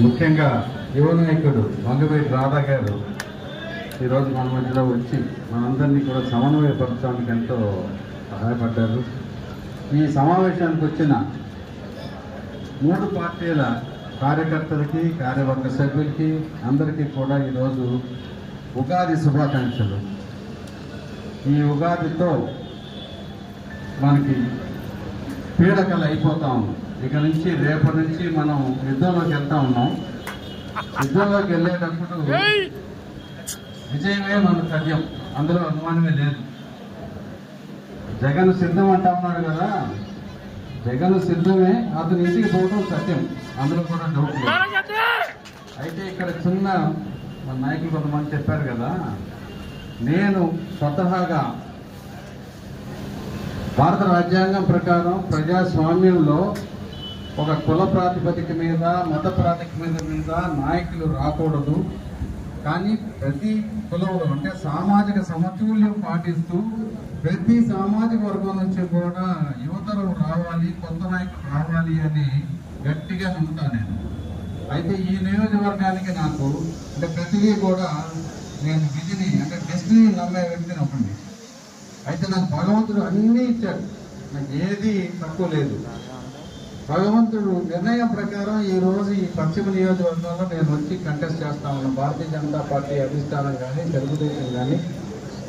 ముఖ్యంగా యువ నాయకుడు మంగవేటి రాధా గారు ఈరోజు మన మధ్యలో వచ్చి మనందరినీ కూడా సమన్వయపరచడానికి ఎంతో సహాయపడ్డారు. ఈ సమావేశానికి వచ్చిన మూడు పార్టీల కార్యకర్తలకి కార్యవర్గ సభ్యులకి అందరికీ కూడా ఈరోజు ఉగాది శుభాకాంక్షలు. ఈ ఉగాదితో మనకి పీడకలు అయిపోతా. ఉన్నాం ఇక నుంచి రేపటి నుంచి మనం యుద్ధంలోకి వెళ్తా ఉన్నాం. యుద్ధంలోకి వెళ్ళేటప్పుడు విజయమే మన సత్యం అందులో అనుమానమే లేదు. జగన్ సిద్ధం అంటా ఉన్నాడు కదా? జగన్ సిద్ధమే అతని ఇంటికి పోవడం సత్యం. అందులో కూడా డౌట్ లేదు. అయితే ఇక్కడ చిన్న మన నాయకులు కొంతమంది చెప్పారు కదా? నేను స్వతహాగా భారత రాజ్యాంగం ప్రకారం ప్రజాస్వామ్యంలో ఒక కుల ప్రాతిపదిక మీద మత ప్రాతిపదిక మీద నాయకులు రాకూడదు. కానీ ప్రతి కులంలో అంటే సామాజిక సమతుల్యం పాటిస్తూ ప్రతి సామాజిక వర్గం నుంచి కూడా యువతరం రావాలి కొత్త నాయకులు రావాలి అని గట్టిగా నమ్ముతాను నేను. అయితే ఈ నియోజకవర్గానికి నాకు అంటే ప్రతిదీ కూడా నేను విధిని అంటే డెస్టినీ నమ్మే వ్యక్తిని ఒకటి అయితే నాకు భగవంతుడు అన్నీ ఇచ్చాడు. నాకు ఏది తక్కువ లేదు. భగవంతుడు నిర్ణయం ప్రకారం ఈ రోజు ఈ పశ్చిమ నియోజకవర్గంలో నేను వచ్చి కంటెస్ట్ చేస్తా ఉన్నాను భారతీయ జనతా పార్టీ అధిష్టానం కానీ తెలుగుదేశం కానీ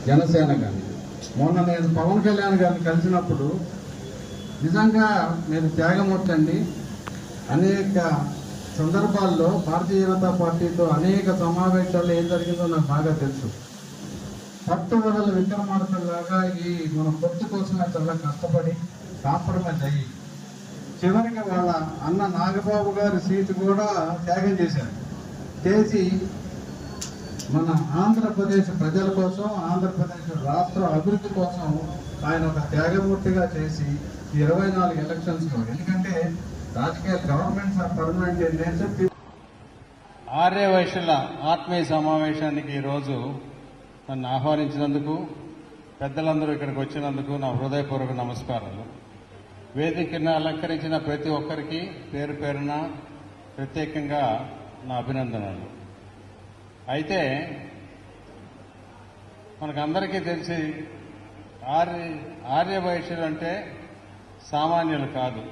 జనసేన కానీ మొన్న నేను పవన్ కళ్యాణ్ గారిని కలిసినప్పుడు నిజంగా మీరు త్యాగమూర్చండి అనేక సందర్భాల్లో భారతీయ జనతా పార్టీతో అనేక సమావేశాల్లో ఏం జరిగిందో నాకు బాగా తెలుసు. పట్టుదల విక్రమార్కుల్లాగా ఈ మన పొత్తు కోసమే చాలా కష్టపడి కాంప్రమైజ్ అయ్యి చివరికి వాళ్ళ అన్న నాగబాబు గారి సీటు కూడా త్యాగం చేశారు. చేసి మన ఆంధ్రప్రదేశ్ ప్రజల కోసం ఆంధ్రప్రదేశ్ రాష్ట్ర అభివృద్ధి కోసం ఆయన ఒక త్యాగమూర్తిగా చేసి ఇరవై నాలుగు ఎలక్షన్స్లో ఎందుకంటే రాజకీయ గవర్నమెంట్స్ ఆర్ పర్మనెంట్ ఇన్ ఆర్య వైశ్యుల ఆత్మీయ సమావేశానికి ఈరోజు నన్ను ఆహ్వానించినందుకు పెద్దలందరూ ఇక్కడికి వచ్చినందుకు నా హృదయపూర్వక నమస్కారాలు. వేదికను అలంకరించిన ప్రతి ఒక్కరికి పేరు పేరున ప్రత్యేకంగా నా అభినందనలు. అయితే మనకందరికీ తెలిసి ఆర్య ఆర్య వైశ్యులు అంటే సామాన్యులు కాదు.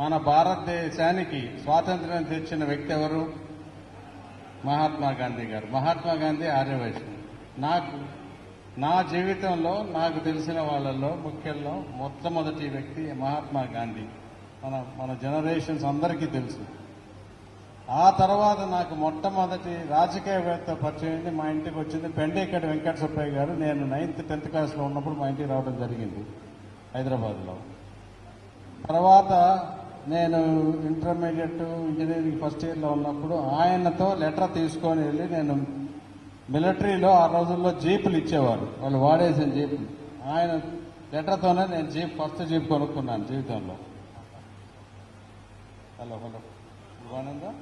మన భారతదేశానికి స్వాతంత్ర్యం తెచ్చిన వ్యక్తి ఎవరు? మహాత్మా గాంధీ గారు. మహాత్మా గాంధీ ఆర్యవైశ్యుడు నాకు నా జీవితంలో నాకు తెలిసిన వాళ్ళల్లో ముఖ్యంలో మొట్టమొదటి వ్యక్తి మహాత్మా గాంధీ. మన మన జనరేషన్స్ అందరికీ తెలుసు. ఆ తర్వాత నాకు మొట్టమొదటి రాజకీయవేత్త పరిచయం మా ఇంటికి వచ్చింది పెండేకటి వెంకట సుబ్బయ్య గారు. నేను నైన్త్ టెన్త్ క్లాస్లో ఉన్నప్పుడు మా ఇంటికి రావడం జరిగింది హైదరాబాద్లో. తర్వాత నేను ఇంటర్మీడియట్ ఇంజనీరింగ్ ఫస్ట్ ఇయర్లో ఉన్నప్పుడు ఆయనతో లెటర్ తీసుకొని వెళ్ళి నేను మిలిటరీలో ఆ రోజుల్లో జీపులు ఇచ్చేవారు. వాళ్ళు వాడేసిన జీపులు. ఆయన లెటర్తోనే నేను జీప్ ఫస్ట్ జీప్ కొనుక్కున్నాను జీవితంలో. Hello hello. బాగుందా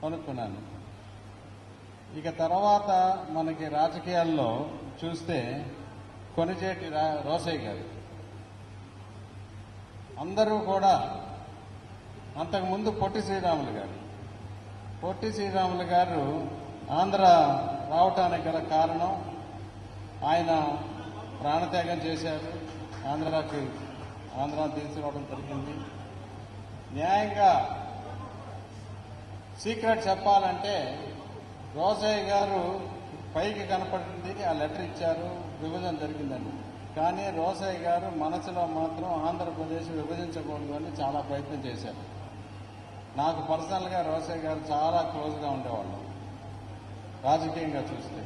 కొనుక్కున్నాను. ఇక తర్వాత మనకి రాజకీయాల్లో చూస్తే కొనిచేటి రా రోసయ్య గారు. అందరూ కూడా అంతకుముందు పొట్టి శ్రీరాములు గారు. పొట్టి శ్రీరాములు గారు ఆంధ్ర రావటానికి గల కారణం ఆయన ప్రాణత్యాగం చేశారు. ఆంధ్రాకి ఆంధ్ర తీసుకురావడం జరిగింది. న్యాయంగా సీక్రెట్ చెప్పాలంటే రోసయ్య గారు పైకి కనపడింది ఆ లెటర్ ఇచ్చారు విభజన జరిగిందండి. కానీ రోసయ్య గారు మనసులో మాత్రం ఆంధ్రప్రదేశ్ విభజించకూడదు అని చాలా ప్రయత్నం చేశారు. నాకు పర్సనల్గా రోసయ్య గారు చాలా క్లోజ్గా ఉండేవాళ్ళు. రాజకీయంగా చూస్తే.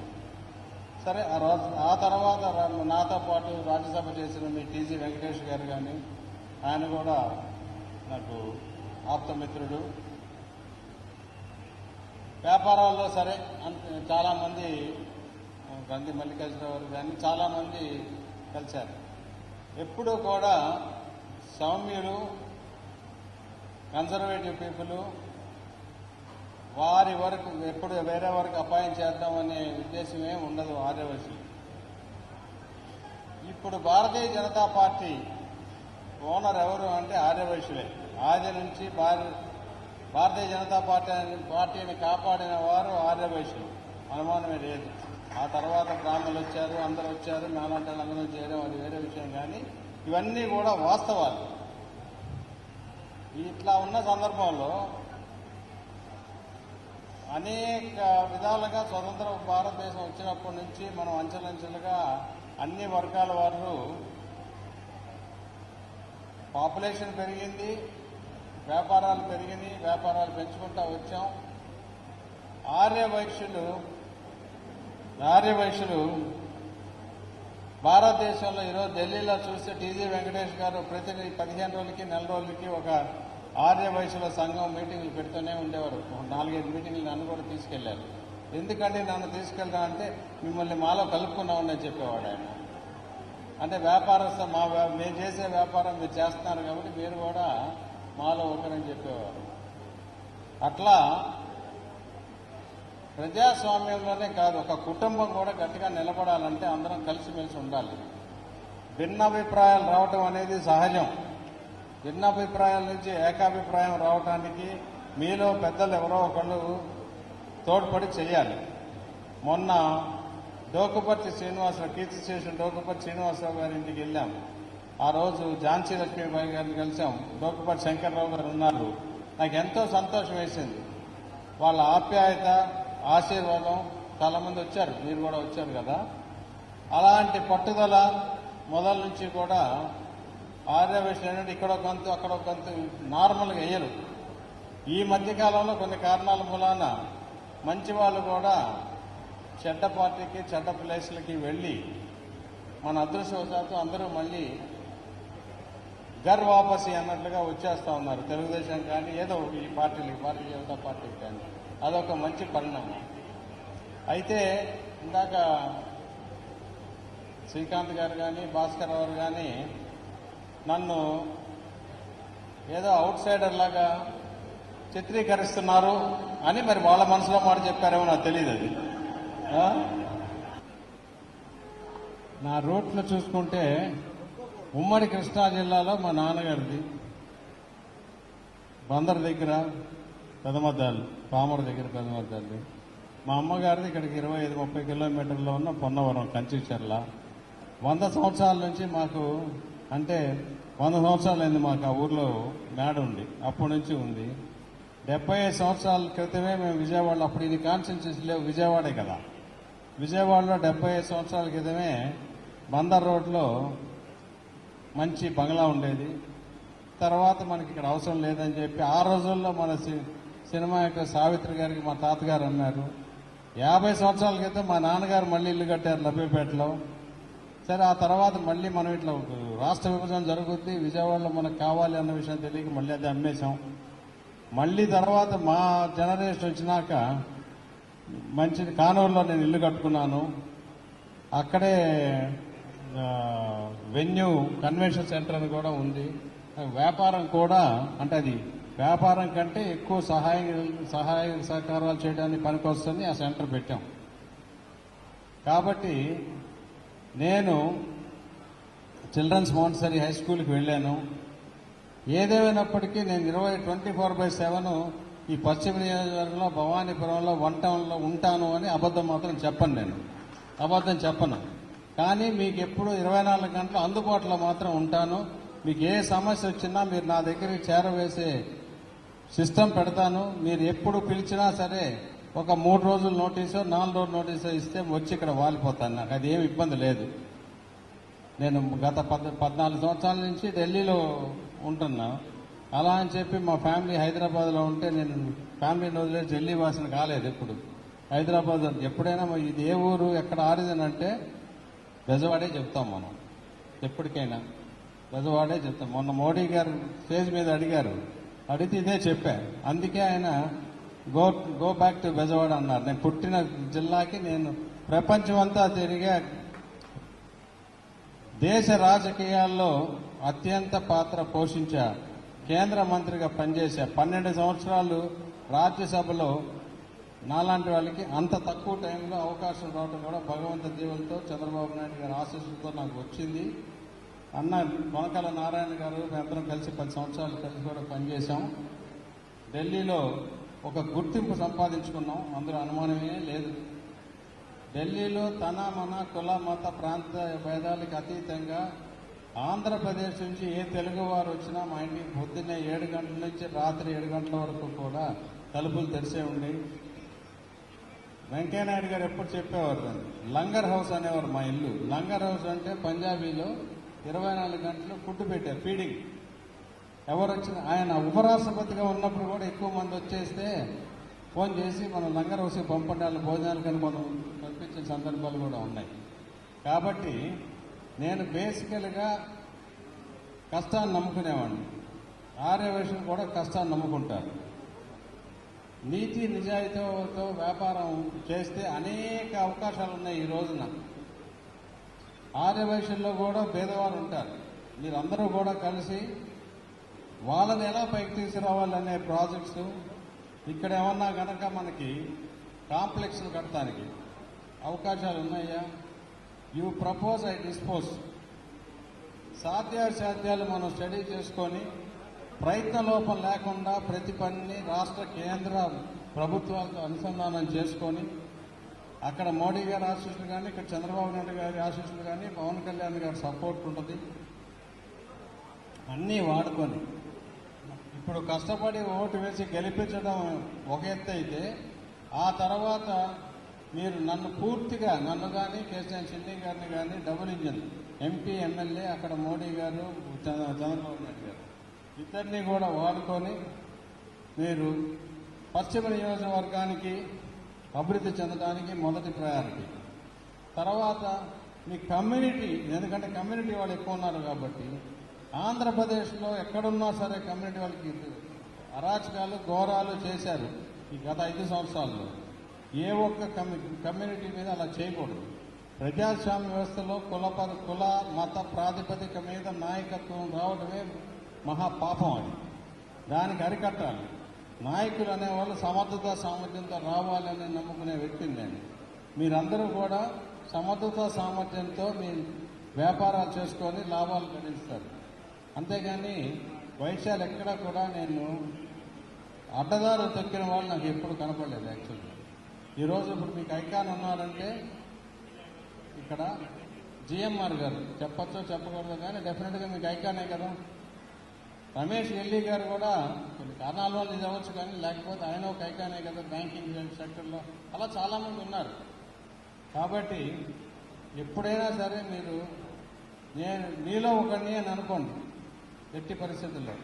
సరే ఆ రోజు ఆ తర్వాత నాతో పాటు రాజ్యసభ చేసిన మీ టీజీ వెంకటేష్ గారు కానీ ఆయన కూడా నాకు ఆప్తమిత్రుడు. వ్యాపారాల్లో సరే అంత చాలామంది గంధి మల్లికార్జునరావు కానీ చాలామంది కలిశారు. ఎప్పుడూ కూడా సౌమ్యులు కన్సర్వేటివ్ పీపుల్ వారి వరకు ఎప్పుడు వేరే వరకు అపాయం చేద్దామనే ఉద్దేశం ఏమి ఉండదు ఆర్యవశి ఇప్పుడు భారతీయ జనతా పార్టీ ఓనర్ ఎవరు అంటే ఆర్యవైశ్యులే ఆది నుంచి భార భారతీయ జనతా పార్టీ పార్టీని కాపాడిన వారు ఆర్యవైశ్యులు అనుమానమే లేదు. ఆ తర్వాత బ్రాహ్మణులు వచ్చారు అందరూ వచ్చారు నాలాంటి అందరూ చేయడం అది వేరే విషయం కానీ ఇవన్నీ కూడా వాస్తవాలు. ఇట్లా ఉన్న సందర్భంలో అనేక విధాలుగా స్వతంత్ర భారతదేశం వచ్చినప్పటి నుంచి మనం అంచెలంచెలుగా అన్ని వర్గాల వారు పాపులేషన్ పెరిగింది వ్యాపారాలు పెరిగినాయి వ్యాపారాలు పెంచుకుంటా వచ్చాం. ఆర్యవైశ్యులు ఆర్యవైశ్యులు భారతదేశంలో ఈరోజు ఢిల్లీలో చూస్తే టీజీ వెంకటేష్ గారు ప్రతి పదిహేను రోజులకి నెల రోజులకి ఒక ఆర్య వయసుల సంఘం మీటింగ్లు పెడుతూనే ఉండేవారు. నాలుగైదు మీటింగ్లు నన్ను కూడా తీసుకెళ్ళారు. ఎందుకంటే నన్ను తీసుకెళ్ళరా అంటే మిమ్మల్ని మాలో కలుపుకున్నామని చెప్పేవాడు ఆయన. అంటే వ్యాపారస్థ మా వ్యా- మేము చేసే వ్యాపారం మీరు చేస్తున్నారు కాబట్టి మీరు కూడా మాలో ఒకరని చెప్పేవారు. అట్లా ప్రజాస్వామ్యంలోనే కాదు ఒక కుటుంబం కూడా గట్టిగా నిలబడాలంటే అందరం కలిసిమెలిసి ఉండాలి. భిన్నాభిప్రాయాలు రావటం అనేది సహజం. భిన్నాభిప్రాయాల నుంచి ఏకాభిప్రాయం రావటానికి మీలో పెద్దలు ఎవరో ఒకళ్ళు తోడ్పడి చేయాలి. మొన్న డోకుపర్తి శ్రీనివాసరావు కీర్తి చేసిన డోకుపర్తి శ్రీనివాసరావు గారి ఇంటికి వెళ్ళాం. ఆ రోజు ఝాన్సీ లక్ష్మీబాయి గారిని కలిసాం. డోకుపర్తి శంకర్రావు గారు ఉన్నారు. నాకు ఎంతో సంతోషం వేసింది. వాళ్ళ ఆప్యాయత ఆశీర్వాదం చాలామంది వచ్చారు. మీరు కూడా వచ్చారు కదా? అలాంటి పట్టుదల మొదల నుంచి కూడా ఆర్యవేశం ఏంటంటే ఇక్కడ ఒక గంతు అక్కడ ఒక గంతు నార్మల్గా వేయరు. ఈ మధ్యకాలంలో కొన్ని కారణాల మూలాన మంచి వాళ్ళు కూడా చెడ్డ పార్టీకి చెడ్డ ప్లేస్లకి వెళ్ళి మన అదృష్టవశాత్తు అందరూ మళ్ళీ గర్ వాపసి అన్నట్లుగా వచ్చేస్తూ ఉన్నారు. తెలుగుదేశం కానీ ఏదో ఈ పార్టీలకి భారతీయ జనతా పార్టీకి కానీ. అదొక మంచి పరిణామం. అయితే ఇందాక శ్రీకాంత్ గారు కానీ భాస్కర్ గారు కానీ నన్ను ఏదో అవుట్ సైడర్ లాగా చిత్రీకరిస్తున్నారు అని మరి వాళ్ళ మనసులో మాట చెప్పారేమో నాకు తెలియదు అది. నా రూట్లో చూసుకుంటే ఉమ్మడి కృష్ణా జిల్లాలో మా నాన్నగారిది బందర్ దగ్గర పెదమద్దాలు పామర దగ్గర పెదమద్దాలు. మా అమ్మగారిది ఇక్కడికి ఇరవై ఐదు ముప్పై కిలోమీటర్లో ఉన్న పొన్నవరం కంచిచర్ల. వంద సంవత్సరాల నుంచి మాకు అంటే వంద సంవత్సరాలైంది మాకు ఆ ఊర్లో మేడ ఉంది. అప్పటి నుంచి ఉంది. డెబ్బై ఐదు సంవత్సరాల క్రితమే మేము విజయవాడలో అప్పుడు ఇది కాన్స్టిట్యూన్సీ లేవు విజయవాడే కదా. విజయవాడలో డెబ్బై ఐదు సంవత్సరాల క్రితమే బందర్ రోడ్లో మంచి బంగ్లా ఉండేది. తర్వాత మనకి ఇక్కడ అవసరం లేదని చెప్పి ఆ రోజుల్లో మన సి- సినిమా యొక్క సావిత్రి గారికి మా తాతగారు అన్నారు. యాభై సంవత్సరాల క్రితం మా నాన్నగారు మళ్ళీ ఇల్లు కట్టారు లబ్బిపేటలో సరే ఆ తర్వాత మళ్ళీ మనం ఇట్లా రాష్ట్ర విభజన జరుగుద్ది విజయవాడలో మనకు కావాలి అన్న విషయం తెలియక మళ్ళీ అది అమ్మేశాం. మళ్ళీ తర్వాత మా జనరేషన్ వచ్చినాక మంచి కానూరులో నేను ఇల్లు కట్టుకున్నాను. అక్కడే వెన్యూ కన్వెన్షన్ సెంటర్ అని కూడా ఉంది. వ్యాపారం కూడా అంటే అది వ్యాపారం కంటే ఎక్కువ సహాయ సహాయ సహకారాలు చేయడానికి పనికొస్తుంది ఆ సెంటర్ పెట్టాం. కాబట్టి నేను చిల్డ్రన్స్ మౌంటసరీ హై స్కూల్కి వెళ్ళాను. ఏదేమైనప్పటికీ నేను ఇరవై ట్వంటీ ఫోర్ బై సెవెన్ ఈ పశ్చిమ నియోజకవర్గంలో భవానీపురంలో వన్ టౌన్లో ఉంటాను అని అబద్ధం మాత్రం చెప్పను నేను. అబద్ధం చెప్పను. కానీ మీకు ఎప్పుడు ఇరవై నాలుగు గంటలు అందుబాటులో మాత్రం ఉంటాను. మీకు ఏ సమస్య వచ్చినా మీరు నా దగ్గరికి చేరవేసే సిస్టమ్ పెడతాను. మీరు ఎప్పుడు పిలిచినా సరే ఒక మూడు రోజులు నోటీసో నాలుగు రోజులు నోటీసో ఇస్తే వచ్చి ఇక్కడ వాలిపోతాను నాకు. అది ఏమి ఇబ్బంది లేదు. నేను గత పద్ పద్నాలుగు సంవత్సరాల నుంచి ఢిల్లీలో ఉంటున్నా. అలా అని చెప్పి మా ఫ్యామిలీ హైదరాబాద్లో ఉంటే నేను ఫ్యామిలీని వదిలేసి ఢిల్లీ వాసన కాలేదు ఎప్పుడు. హైదరాబాద్ ఎప్పుడైనా ఇది ఏ ఊరు ఎక్కడ ఆరిజన్ అంటే బెజవాడే చెప్తాం మనం. ఎప్పటికైనా బెజవాడే చెప్తాం. మొన్న మోడీ గారు స్టేజ్ మీద అడిగారు. అడిగితే ఇదే చెప్పారు అందుకే ఆయన go go back to Bezawada అన్నారు. నేను పుట్టిన జిల్లాకి నేను ప్రపంచమంతా తిరిగా దేశ రాజకీయాల్లో అత్యంత పాత్ర పోషించా కేంద్ర మంత్రిగా పనిచేశా. పన్నెండు సంవత్సరాలు రాజ్యసభలో నాలాంటి వాళ్ళకి అంత తక్కువ టైంలో అవకాశం రావడం కూడా భగవంత దీవులతో చంద్రబాబు నాయుడు గారి ఆశీస్సులతో నాకు వచ్చింది. అన్న కొనకల నారాయణ గారు మేమందరం కలిసి పది సంవత్సరాలు కలిసి కూడా పనిచేశాం. ఢిల్లీలో ఒక గుర్తింపు సంపాదించుకున్నాం. అందులో అనుమానమే లేదు. ఢిల్లీలో తన మన కుల మత ప్రాంత భేదాలకు అతీతంగా ఆంధ్రప్రదేశ్ నుంచి ఏ తెలుగు వారు వచ్చినా మా ఇంటికి పొద్దున్నే ఏడు గంటల నుంచి రాత్రి ఏడు గంటల వరకు కూడా తలుపులు తెరిసే ఉండి వెంకయ్యనాయుడు గారు ఎప్పుడు చెప్పేవారు దాన్ని? లంగర్ హౌస్ అనేవారు మా ఇల్లు. లంగర్ హౌస్ అంటే పంజాబీలో ఇరవై నాలుగు గంటలు ఫుడ్ పెట్టారు ఫీడింగ్. ఎవరు వచ్చిన ఆయన ఉపరాష్ట్రపతిగా ఉన్నప్పుడు కూడా ఎక్కువ మంది వచ్చేస్తే ఫోన్ చేసి మనం లంగర్ హౌస్కి పంపడాలు భోజనాలు కానీ మనం పంపించిన సందర్భాలు కూడా ఉన్నాయి. కాబట్టి నేను బేసికల్గా కష్టాన్ని నమ్ముకునేవాడిని. ఆర్యవేషం కూడా కష్టాన్ని నమ్ముకుంటారు. నీతి నిజాయితీతో వ్యాపారం చేస్తే అనేక అవకాశాలు ఉన్నాయి ఈ రోజున. ఆర్యవైశ్యంలో కూడా పేదవారు ఉంటారు. మీరందరూ కూడా కలిసి వాళ్ళని ఎలా పైకి తీసుకురావాలనే ప్రాజెక్ట్స్ ఇక్కడ ఏమన్నా కనుక మనకి కాంప్లెక్స్లు కట్టడానికి అవకాశాలు ఉన్నాయా? యూ ప్రపోజ్ ఐ డిస్పోజ్ సాధ్యాసాధ్యాలు మనం స్టడీ చేసుకొని ప్రయత్న లోపం లేకుండా ప్రతి పనిని రాష్ట్ర కేంద్ర ప్రభుత్వాలతో అనుసంధానం చేసుకొని అక్కడ మోడీ గారి ఆశీస్సులు కానీ ఇక్కడ చంద్రబాబు నాయుడు గారి ఆశీస్సులు కానీ పవన్ కళ్యాణ్ గారి సపోర్ట్ ఉంటుంది. అన్నీ వాడుకొని ఇప్పుడు కష్టపడి ఓటు వేసి గెలిపించడం ఒక ఎత్తు అయితే ఆ తర్వాత మీరు నన్ను పూర్తిగా నన్ను కానీ కేసీఆర్ చిన్ని గారిని కానీ డబుల్ ఇంజన్ ఎంపీ ఎమ్మెల్యే అక్కడ మోడీ గారు చంద్రబాబు నాయుడు గారు ఇద్దరిని కూడా వాడుకొని మీరు పశ్చిమ నియోజకవర్గానికి అభివృద్ధి చెందడానికి మొదటి ప్రయారిటీ. తర్వాత మీ కమ్యూనిటీ ఎందుకంటే కమ్యూనిటీ వాళ్ళు ఎక్కువ ఉన్నారు కాబట్టి ఆంధ్రప్రదేశ్లో ఎక్కడున్నా సరే కమ్యూనిటీ వాళ్ళకి అరాచకాలు ఘోరాలు చేశారు ఈ గత ఐదు సంవత్సరాల్లో. ఏ ఒక్క కమ్యూనిటీ మీద అలా చేయకూడదు. ప్రజాస్వామ్య వ్యవస్థలో కుల కుల మత ప్రాతిపదిక మీద నాయకత్వం రావడమే మహాపాపం అది. దానికి అరికట్టాలి. నాయకులు అనేవాళ్ళు సమర్థత సామర్థ్యంతో రావాలని నమ్ముకునే వ్యక్తిని నేను. మీరందరూ కూడా సమర్థత సామర్థ్యంతో మీ వ్యాపారాలు చేసుకొని లాభాలు గడిస్తారు అంతేగాని వైశాలు ఎక్కడా కూడా నేను అడ్డదారు తొక్కిన వాళ్ళు నాకు ఎప్పుడు కనపడలేదు యాక్చువల్గా ఈరోజు ఇప్పుడు మీకు ఐకాన్ ఉన్నారంటే ఇక్కడ జిఎంఆర్ గారు. చెప్పచ్చో చెప్పకూడదు కానీ డెఫినెట్గా మీకు ఐకానే కదా. రమేష్ ఎల్లి గారు కూడా కొన్ని కారణాల వల్ల ఇది అవ్వచ్చు కానీ లేకపోతే ఆయన ఒక ఐకానే కదా బ్యాంకింగ్ సెక్టర్లో. అలా చాలామంది ఉన్నారు. కాబట్టి ఎప్పుడైనా సరే మీరు నేను మీలో ఒకరిని అని అనుకోండి. ఎట్టి పరిస్థితుల్లో.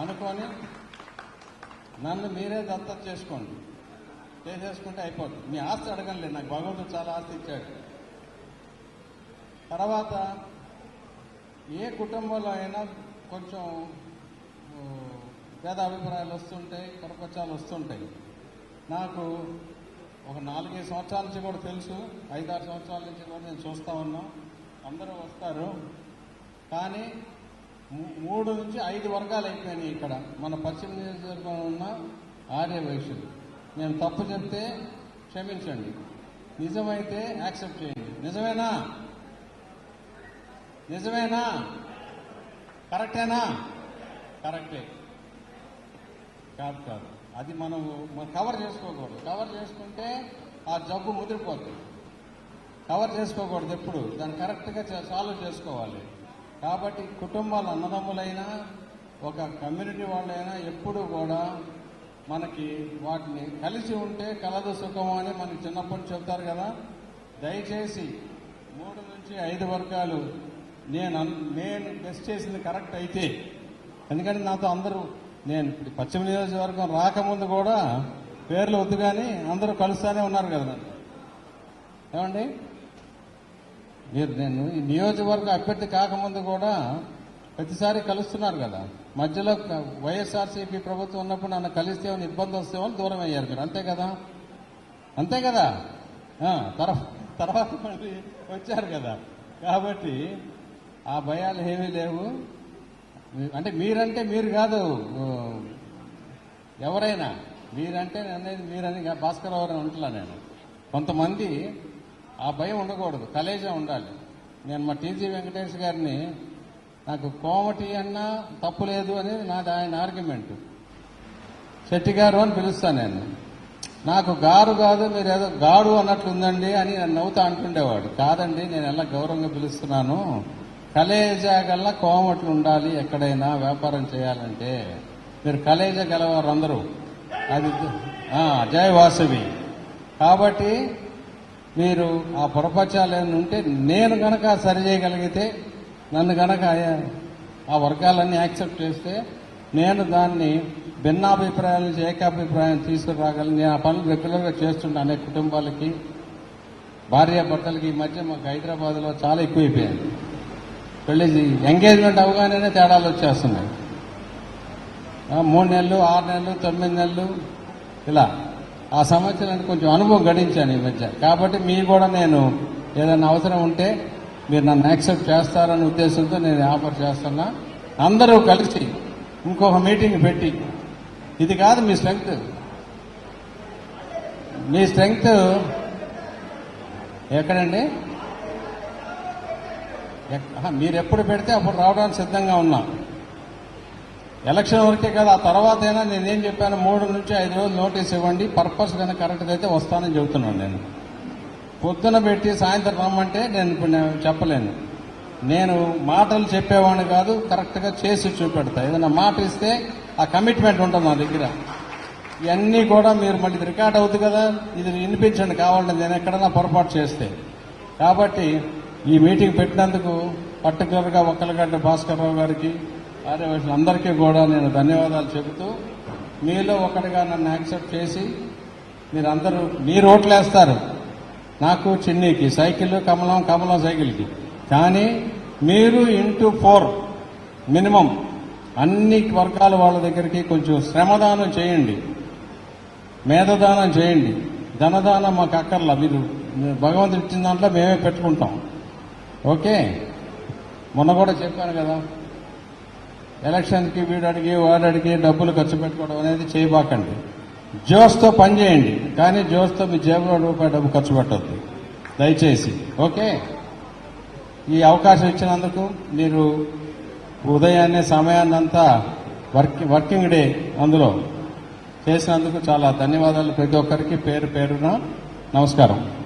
అనుకొని నన్ను మీరే దత్త చేసుకోండి. చేసేసుకుంటే అయిపోతుంది మీ ఆస్తి అడగండి నాకు భగవంతుడు చాలా ఆస్తి ఇచ్చాడు. తర్వాత ఏ కుటుంబంలో అయినా కొంచెం పేద అభిప్రాయాలు వస్తుంటాయి కరపచ్చాలు వస్తుంటాయి. నాకు ఒక నాలుగైదు సంవత్సరాల నుంచి కూడా తెలుసు. ఐదారు సంవత్సరాల నుంచి కూడా నేను చూస్తా ఉన్నాం. అందరూ వస్తారు. కానీ మూడు నుంచి ఐదు వర్గాలు అయిపోయినాయి ఇక్కడ. మన పశ్చిమ నియోజకవర్గంలో ఉన్న ఆర్య వైశ్యులు. నేను తప్పు చెప్తే క్షమించండి. నిజమైతే యాక్సెప్ట్ చేయండి. నిజమేనా? నిజమేనా? కరెక్టేనా? కరెక్టే. కాదు కాదు. అది మనం మనం కవర్ చేసుకోకూడదు. కవర్ చేసుకుంటే ఆ జబ్బు ముదిరిపోతుంది కవర్ చేసుకోకూడదు ఎప్పుడు. దాన్ని కరెక్ట్గా చే- సాల్వ్ చేసుకోవాలి. కాబట్టి కుటుంబాల అన్నదమ్ములైనా ఒక కమ్యూనిటీ వాళ్ళైనా ఎప్పుడు కూడా మనకి వాటిని కలిసి ఉంటే కలదు సుఖం అని మనకి చిన్నప్పుడు చెప్తారు కదా. దయచేసి మూడు నుంచి ఐదు వర్గాలు నేను అన్- నేను టెస్ట్ చేసింది కరెక్ట్ అయితే ఎందుకంటే నాతో అందరూ నేను ఇప్పుడు పశ్చిమ నియోజకవర్గం రాకముందు కూడా పేర్లు వద్దు కానీ అందరూ కలుస్తూనే ఉన్నారు కదా నన్ను. ఏమండి? మీరు నేను ఈ నియోజకవర్గ అభ్యర్థి కాకముందు కూడా ప్రతిసారి కలుస్తున్నారు కదా. మధ్యలో వైఎస్ఆర్సీపీ ప్రభుత్వం ఉన్నప్పుడు నన్ను కలిస్తే ఇబ్బంది వస్తే వాళ్ళు దూరం అయ్యారు మీరు అంతే కదా? అంతే కదా? తర్వాత తర్వాత మళ్ళీ వచ్చారు కదా. కాబట్టి ఆ భయాలు ఏమీ లేవు. అంటే మీరంటే మీరు కాదు. ఎవరైనా మీరంటే నేను అనేది మీరని భాస్కర్ రావు అని ఉంటున్నా నేను. కొంతమంది ఆ భయం ఉండకూడదు. కలేజా ఉండాలి. నేను మా టీజీ వెంకటేష్ గారిని నాకు కోమటి అన్నా తప్పు లేదు అనేది నాది ఆయన ఆర్గ్యుమెంట్ శెట్టి గారు అని పిలుస్తాను నేను. నాకు గారు కాదు మీరు ఏదో గాడు అన్నట్లుందండి అని నన్ను నవ్వుతా అంటుండేవాడు. కాదండి నేను ఎలా గౌరవంగా పిలుస్తున్నాను? కలేజా గల్లా కోమట్లు ఉండాలి ఎక్కడైనా వ్యాపారం చేయాలంటే. మీరు కలేజా గలవారు అందరూ. అది జయ వాసవి. కాబట్టి మీరు ఆ పొరపచాలు ఏమైనా ఉంటే నేను గనక సరి చేయగలిగితే నన్ను గనక ఆ వర్గాలన్నీ యాక్సెప్ట్ చేస్తే నేను దాన్ని భిన్నాభిప్రాయాల నుంచి ఏకాభిప్రాయం తీసుకురాగలను. నేను ఆ పనులు రెగ్యులర్గా చేస్తుండే అనేక కుటుంబాలకి భార్యాభర్తలకి ఈ మధ్య మాకు హైదరాబాద్లో చాలా ఎక్కువైపోయింది. పెళ్ళి ఎంగేజ్మెంట్ అవగానే తేడాలు వచ్చేస్తున్నాయి. మూడు నెలలు ఆరు నెలలు తొమ్మిది నెలలు ఇలా. ఆ సంవత్సరానికి కొంచెం అనుభవం గడించాను ఈ మధ్య. కాబట్టి మీ కూడా నేను ఏదైనా అవసరం ఉంటే మీరు నన్ను యాక్సెప్ట్ చేస్తారనే ఉద్దేశంతో నేను ఆఫర్ చేస్తున్నా. అందరూ కలిసి ఇంకొక మీటింగ్ పెట్టి ఇది కాదు మీ స్ట్రెంగ్త్. మీ స్ట్రెంగ్త్ ఎక్కడండి? ఎక్- మీరు ఎప్పుడు పెడితే అప్పుడు రావడానికి సిద్ధంగా ఉన్నాను ఎలక్షన్ వరకే కదా ఆ తర్వాత అయినా నేనేం చెప్పాను మూడు నుంచి ఐదు రోజులు నోటీస్ ఇవ్వండి పర్పస్ కానీ కరెక్ట్ అయితే వస్తానని చెబుతున్నాను నేను. పొద్దున పెట్టి సాయంత్రం రమ్మంటే నేను ఇప్పుడు నేను చెప్పలేను. నేను మాటలు చెప్పేవాడిని కాదు కరెక్ట్గా చేసి చూపెడతా. ఏదైనా మాట ఇస్తే ఆ కమిట్మెంట్ ఉంటుంది నా దగ్గర. ఇవన్నీ కూడా మీరు మళ్ళీ రికార్డ్ అవుతుంది కదా ఇది వినిపించండి కావాలంటే నేను ఎక్కడైనా పొరపాటు చేస్తే. కాబట్టి ఈ మీటింగ్ పెట్టినందుకు పర్టికులర్గా ఒక్కలగడ్డ భాస్కర్రావు గారికి ఆర్యవైశ్యులు అందరికీ కూడా నేను ధన్యవాదాలు చెబుతూ మీలో ఒకటిగా నన్ను యాక్సెప్ట్ చేసి మీరందరూ మీరు ఓట్లేస్తారు నాకు చిన్నీకి సైకిల్ కమలం కమలం సైకిల్కి. కానీ మీరు ఇంటూ ఫోర్ మినిమం అన్ని వర్గాల వాళ్ళ దగ్గరికి కొంచెం శ్రమదానం చేయండి. మేధదానం చేయండి. ధనదానం మాకు అక్కర్లా. మీరు మీరు భగవంతుడు ఇచ్చిన దాంట్లో మేమే పెట్టుకుంటాం. ఓకే? మొన్న కూడా చెప్పాను కదా. ఎలక్షన్కి వీడు అడిగి వాడు అడిగి డబ్బులు ఖర్చు పెట్టుకోవడం అనేది చేయబాకండి. జోస్తో పని చేయండి కానీ జోస్తో మీ జేబులో రూపాయి డబ్బు ఖర్చు పెట్టద్దు. దయచేసి ఓకే? ఈ అవకాశం ఇచ్చినందుకు మీరు ఉదయాన్నే సమయాన్ని అంతా వర్క్ వర్కింగ్ డే అందులో చేసినందుకు చాలా ధన్యవాదాలు. ప్రతి ఒక్కరికి పేరు పేరున నమస్కారం.